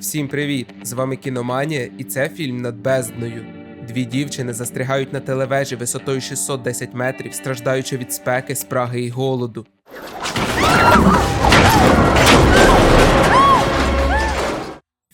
Всім привіт! З вами Кіноманія, і це фільм над бездною. Дві дівчини застрягають на телевежі висотою 610 метрів, страждаючи від спеки, спраги і голоду.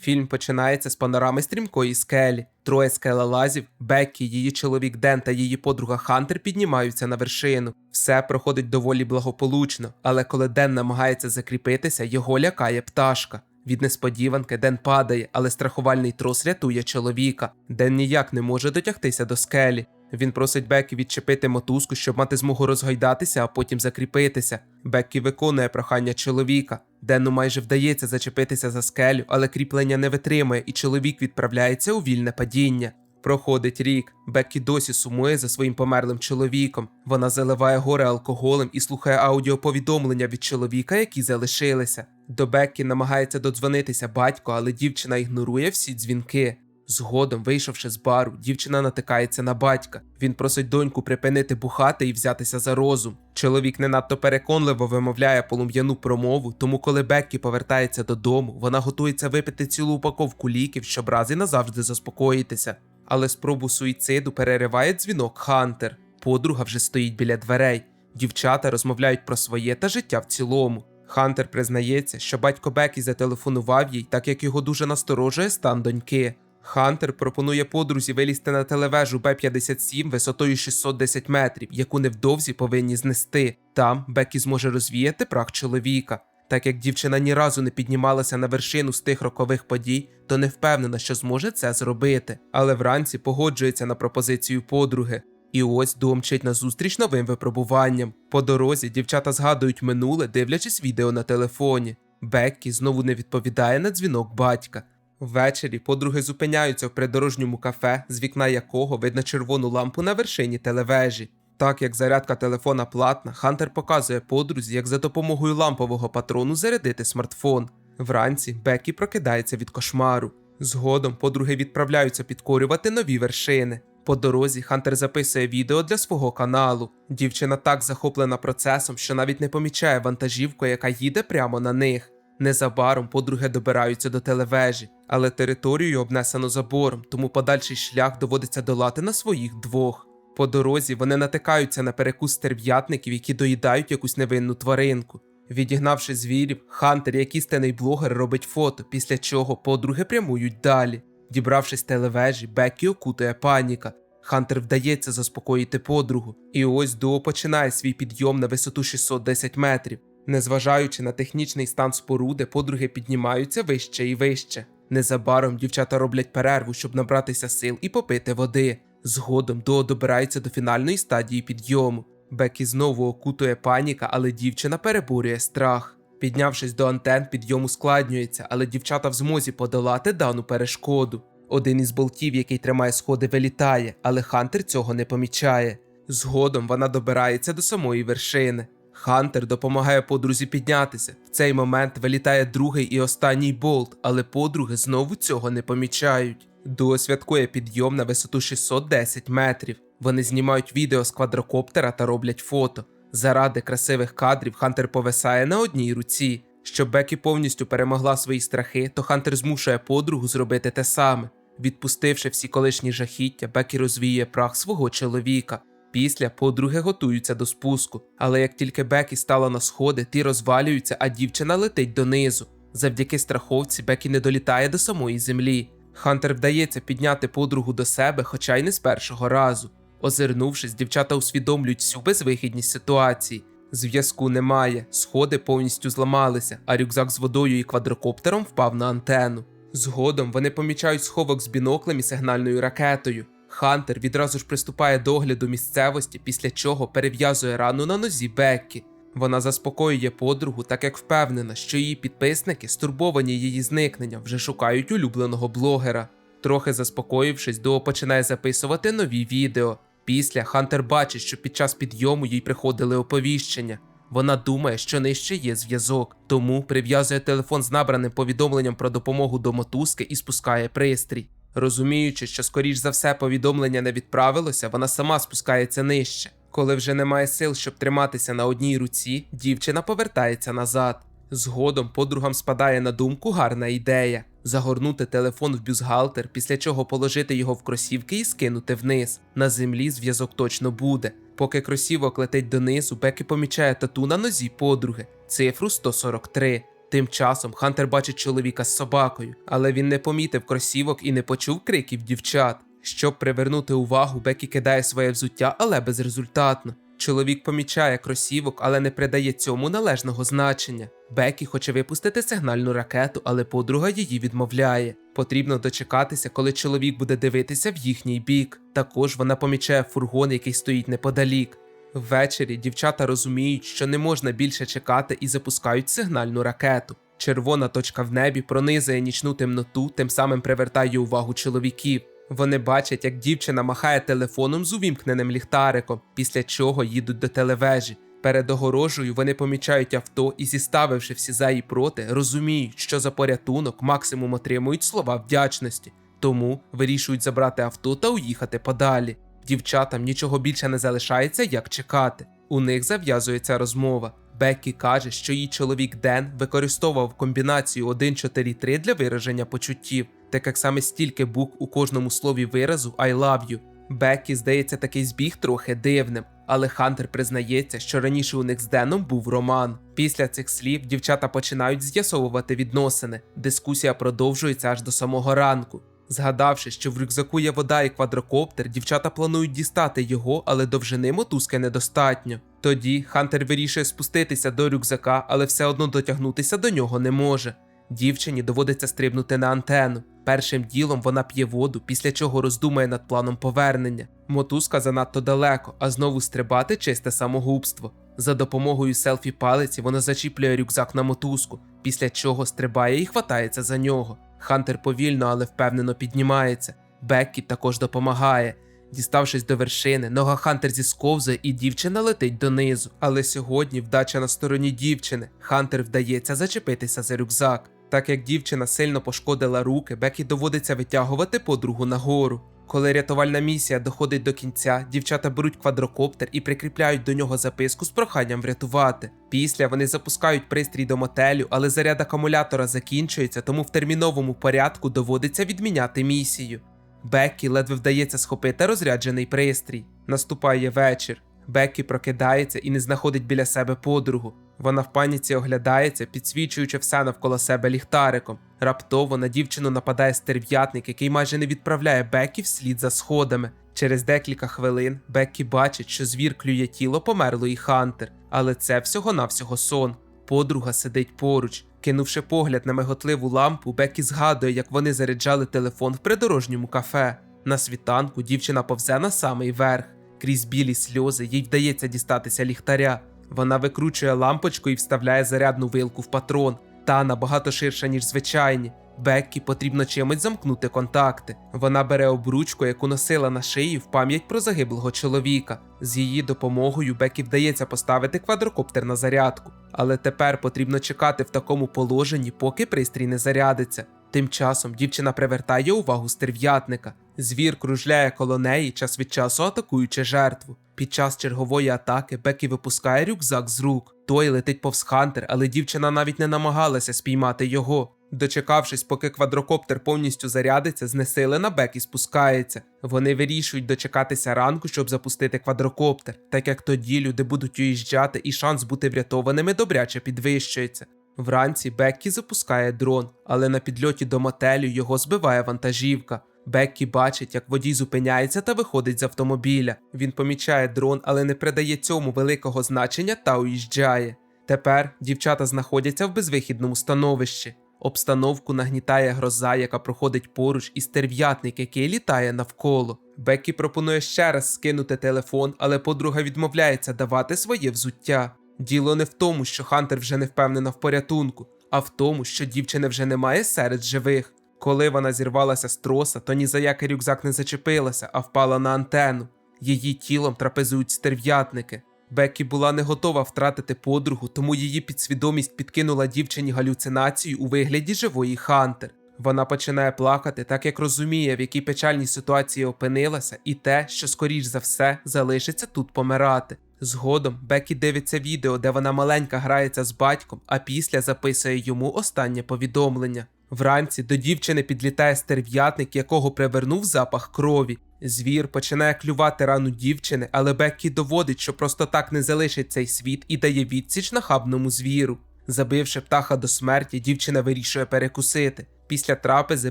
Фільм починається з панорами стрімкої скелі. Троє скелелазів, Беккі, її чоловік Ден та її подруга Хантер піднімаються на вершину. Все проходить доволі благополучно, але коли Ден намагається закріпитися, його лякає пташка. Від несподіванки Ден падає, але страхувальний трос рятує чоловіка. Ден ніяк не може дотягтися до скелі. Він просить Бекі відчепити мотузку, щоб мати змогу розгойдатися, а потім закріпитися. Беккі виконує прохання чоловіка. Дену майже вдається зачепитися за скелю, але кріплення не витримує, і чоловік відправляється у вільне падіння. Проходить рік. Беккі досі сумує за своїм померлим чоловіком. Вона заливає горе алкоголем і слухає аудіоповідомлення від чоловіка, які залишилися. До Беккі намагається додзвонитися батько, але дівчина ігнорує всі дзвінки. Згодом, вийшовши з бару, дівчина натикається на батька. Він просить доньку припинити бухати і взятися за розум. Чоловік не надто переконливо вимовляє полум'яну промову, тому коли Беккі повертається додому, вона готується випити цілу упаковку ліків, щоб раз і назавжди заспокоїтися. Але спробу суїциду перериває дзвінок Хантер. Подруга вже стоїть біля дверей. Дівчата розмовляють про своє та життя в цілому. Хантер признається, що батько Бекі зателефонував їй, так як його дуже насторожує стан доньки. Хантер пропонує подрузі вилізти на телевежу Б-57 висотою 610 метрів, яку невдовзі повинні знести. Там Бекі зможе розвіяти прах чоловіка. Так як дівчина ні разу не піднімалася на вершину з тих рокових подій, то не впевнена, що зможе це зробити. Але вранці погоджується на пропозицію подруги. І ось домчить на зустріч новим випробуванням. По дорозі дівчата згадують минуле, дивлячись відео на телефоні. Беккі знову не відповідає на дзвінок батька. Ввечері подруги зупиняються в придорожньому кафе, з вікна якого видно червону лампу на вершині телевежі. Так як зарядка телефона платна, Хантер показує подрузі, як за допомогою лампового патрону зарядити смартфон. Вранці Бекі прокидається від кошмару. Згодом подруги відправляються підкорювати нові вершини. По дорозі Хантер записує відео для свого каналу. Дівчина так захоплена процесом, що навіть не помічає вантажівку, яка їде прямо на них. Незабаром подруги добираються до телевежі, але територію обнесено забором, тому подальший шлях доводиться долати на своїх двох. По дорозі вони натикаються на перекус стерв'ятників, які доїдають якусь невинну тваринку. Відігнавши звірів, Хантер, як істинний блогер, робить фото, після чого подруги прямують далі. Дібравшись телевежі, Беккі окутує паніка. Хантер вдається заспокоїти подругу, і ось Дуо починає свій підйом на висоту 610 метрів. Незважаючи на технічний стан споруди, подруги піднімаються вище і вище. Незабаром дівчата роблять перерву, щоб набратися сил і попити води. Згодом Дуо добирається до фінальної стадії підйому. Бекі знову окутує паніка, але дівчина переборює страх. Піднявшись до антен, підйом ускладнюється, але дівчата в змозі подолати дану перешкоду. Один із болтів, який тримає сходи, вилітає, але Хантер цього не помічає. Згодом вона добирається до самої вершини. Хантер допомагає подрузі піднятися. В цей момент вилітає другий і останній болт, але подруги знову цього не помічають. Дуо святкує підйом на висоту 610 метрів. Вони знімають відео з квадрокоптера та роблять фото. Заради красивих кадрів Хантер повисає на одній руці. Щоб Бекі повністю перемогла свої страхи, то Хантер змушує подругу зробити те саме. Відпустивши всі колишні жахіття, Бекі розвіює прах свого чоловіка. Після подруги готуються до спуску, але як тільки Бекі стала на сходи, ті розвалюються, а дівчина летить донизу. Завдяки страховці Бекі не долітає до самої землі. Хантер вдається підняти подругу до себе, хоча й не з першого разу. Озирнувшись, дівчата усвідомлюють всю безвихідність ситуації. Зв'язку немає, сходи повністю зламалися, а рюкзак з водою і квадрокоптером впав на антенну. Згодом вони помічають сховок з біноклем і сигнальною ракетою. Хантер відразу ж приступає до огляду місцевості, після чого перев'язує рану на нозі Беккі. Вона заспокоює подругу, так як впевнена, що її підписники, стурбовані її зникненням, вже шукають улюбленого блогера. Трохи заспокоївшись, Дуо починає записувати нові відео. Після Хантер бачить, що під час підйому їй приходили оповіщення. Вона думає, що нижче є зв'язок, тому прив'язує телефон з набраним повідомленням про допомогу до мотузки і спускає пристрій. Розуміючи, що скоріш за все повідомлення не відправилося, вона сама спускається нижче. Коли вже немає сил, щоб триматися на одній руці, дівчина повертається назад. Згодом подругам спадає на думку гарна ідея. загорнути телефон в бюстгальтер, після чого положити його в кросівки і скинути вниз. На землі зв'язок точно буде. Поки кросівок летить донизу, Бекі помічає тату на нозі подруги, цифру 143. Тим часом Хантер бачить чоловіка з собакою, але він не помітив кросівок і не почув криків дівчат. Щоб привернути увагу, Бекі кидає своє взуття, але безрезультатно. Чоловік помічає кросівок, але не придає цьому належного значення. Бекі хоче випустити сигнальну ракету, але подруга її відмовляє. Потрібно дочекатися, коли чоловік буде дивитися в їхній бік. Також вона помічає фургон, який стоїть неподалік. Ввечері дівчата розуміють, що не можна більше чекати і запускають сигнальну ракету. Червона точка в небі пронизує нічну темноту, тим самим привертає увагу чоловіків. Вони бачать, як дівчина махає телефоном з увімкненим ліхтариком, після чого їдуть до телевежі. Перед огорожею вони помічають авто і, зіставивши всі за і проти, розуміють, що за порятунок максимум отримують слова вдячності, тому вирішують забрати авто та уїхати подалі. Дівчатам нічого більше не залишається, як чекати. У них зав'язується розмова. Беккі каже, що її чоловік Ден використовував комбінацію 1-4-3 для вираження почуттів, так як саме стільки букв у кожному слові виразу I love you. Беккі здається такий збіг трохи дивним, але Хантер признається, що раніше у них з Деном був роман. Після цих слів дівчата починають з'ясовувати відносини. Дискусія продовжується аж до самого ранку. Згадавши, що в рюкзаку є вода і квадрокоптер, дівчата планують дістати його, але довжини мотузки недостатньо. Тоді Хантер вирішує спуститися до рюкзака, але все одно дотягнутися до нього не може. Дівчині доводиться стрибнути на антенну. Першим ділом вона п'є воду, після чого роздумає над планом повернення. Мотузка занадто далеко, а знову стрибати чисте самогубство. За допомогою селфі палиці вона зачіплює рюкзак на мотузку, після чого стрибає і хватається за нього. Хантер повільно, але впевнено піднімається. Беккі також допомагає. Діставшись до вершини, нога Хантер зісковзує і дівчина летить донизу. Але сьогодні вдача на стороні дівчини. Хантер вдається зачепитися за рюкзак. Так як дівчина сильно пошкодила руки, Бекі доводиться витягувати подругу нагору. Коли рятувальна місія доходить до кінця, дівчата беруть квадрокоптер і прикріпляють до нього записку з проханням врятувати. Після вони запускають пристрій до мотелю, але заряд акумулятора закінчується, тому в терміновому порядку доводиться відміняти місію. Беккі ледве вдається схопити розряджений пристрій. Наступає вечір. Беккі прокидається і не знаходить біля себе подругу. Вона в паніці оглядається, підсвічуючи все навколо себе ліхтариком. Раптово на дівчину нападає стерв'ятник, який майже не відправляє Беккі вслід за сходами. Через декілька хвилин Беккі бачить, що звір клює тіло померлої Хантер, але це всього-навсього сон. Подруга сидить поруч. Кинувши погляд на миготливу лампу, Бекі згадує, як вони заряджали телефон в придорожньому кафе. На світанку дівчина повзе на самий верх. Крізь білі сльози їй вдається дістатися ліхтаря. Вона викручує лампочку і вставляє зарядну вилку в патрон. Та набагато ширша, ніж звичайні. Беккі потрібно чимось замкнути контакти. Вона бере обручку, яку носила на шиї в пам'ять про загиблого чоловіка. З її допомогою Бекі вдається поставити квадрокоптер на зарядку. Але тепер потрібно чекати в такому положенні, поки пристрій не зарядиться. Тим часом дівчина привертає увагу стерв'ятника. Звір кружляє коло неї, час від часу атакуючи жертву. Під час чергової атаки Бекі випускає рюкзак з рук. Той летить повз Хантер, але дівчина навіть не намагалася спіймати його. Дочекавшись, поки квадрокоптер повністю зарядиться, знесилена Бекі спускається. Вони вирішують дочекатися ранку, щоб запустити квадрокоптер, так як тоді люди будуть уїжджати і шанс бути врятованими добряче підвищується. Вранці Беккі запускає дрон, але на підльоті до мотелю його збиває вантажівка. Беккі бачить, як водій зупиняється та виходить з автомобіля. Він помічає дрон, але не придає цьому великого значення та уїжджає. Тепер дівчата знаходяться в безвихідному становищі. Обстановку нагнітає гроза, яка проходить поруч, і стерв'ятник, який літає навколо. Беккі пропонує ще раз скинути телефон, але подруга відмовляється давати своє взуття. Діло не в тому, що Хантер вже не впевнена в порятунку, а в тому, що дівчини вже немає серед живих. Коли вона зірвалася з троса, то ні за який рюкзак не зачепилася, а впала на антенну. Її тілом трапезують стерв'ятники. Бекі була не готова втратити подругу, тому її підсвідомість підкинула дівчині галюцинацію у вигляді живої Хантер. Вона починає плакати, так як розуміє, в якій печальній ситуації опинилася, і те, що скоріш за все залишиться тут помирати. Згодом Бекі дивиться відео, де вона маленька грається з батьком, а після записує йому останнє повідомлення. Вранці до дівчини підлітає стерв'ятник, якого привернув запах крові. Звір починає клювати рану дівчини, але Беккі доводить, що просто так не залишить цей світ і дає відсіч нахабному звіру. Забивши птаха до смерті, дівчина вирішує перекусити. Після трапези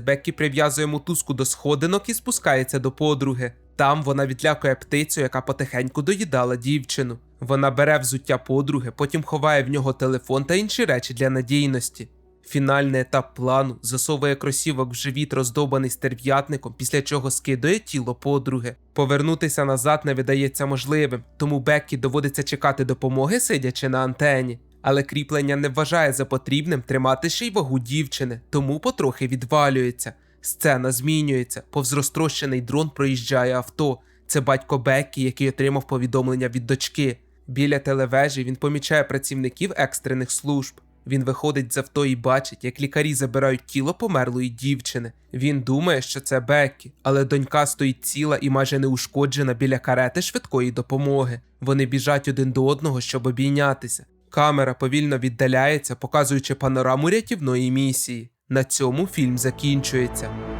Беккі прив'язує мотузку до сходинок і спускається до подруги. Там вона відлякує птицю, яка потихеньку доїдала дівчину. Вона бере взуття подруги, потім ховає в нього телефон та інші речі для надійності. Фінальний етап плану засовує кросівок в живіт, роздовбаний стерв'ятником, після чого скидує тіло подруги. Повернутися назад не видається можливим, тому Беккі доводиться чекати допомоги, сидячи на антені. Але кріплення не вважає за потрібним тримати ще й вагу дівчини, тому потрохи відвалюється. Сцена змінюється. Повз розтрощений дрон проїжджає авто. Це батько Беккі, який отримав повідомлення від дочки. Біля телевежі він помічає працівників екстрених служб. Він виходить з авто і бачить, як лікарі забирають тіло померлої дівчини. Він думає, що це Беккі, але донька стоїть ціла і майже неушкоджена біля карети швидкої допомоги. Вони біжать один до одного, щоб обійнятися. Камера повільно віддаляється, показуючи панораму рятівної місії. На цьому фільм закінчується.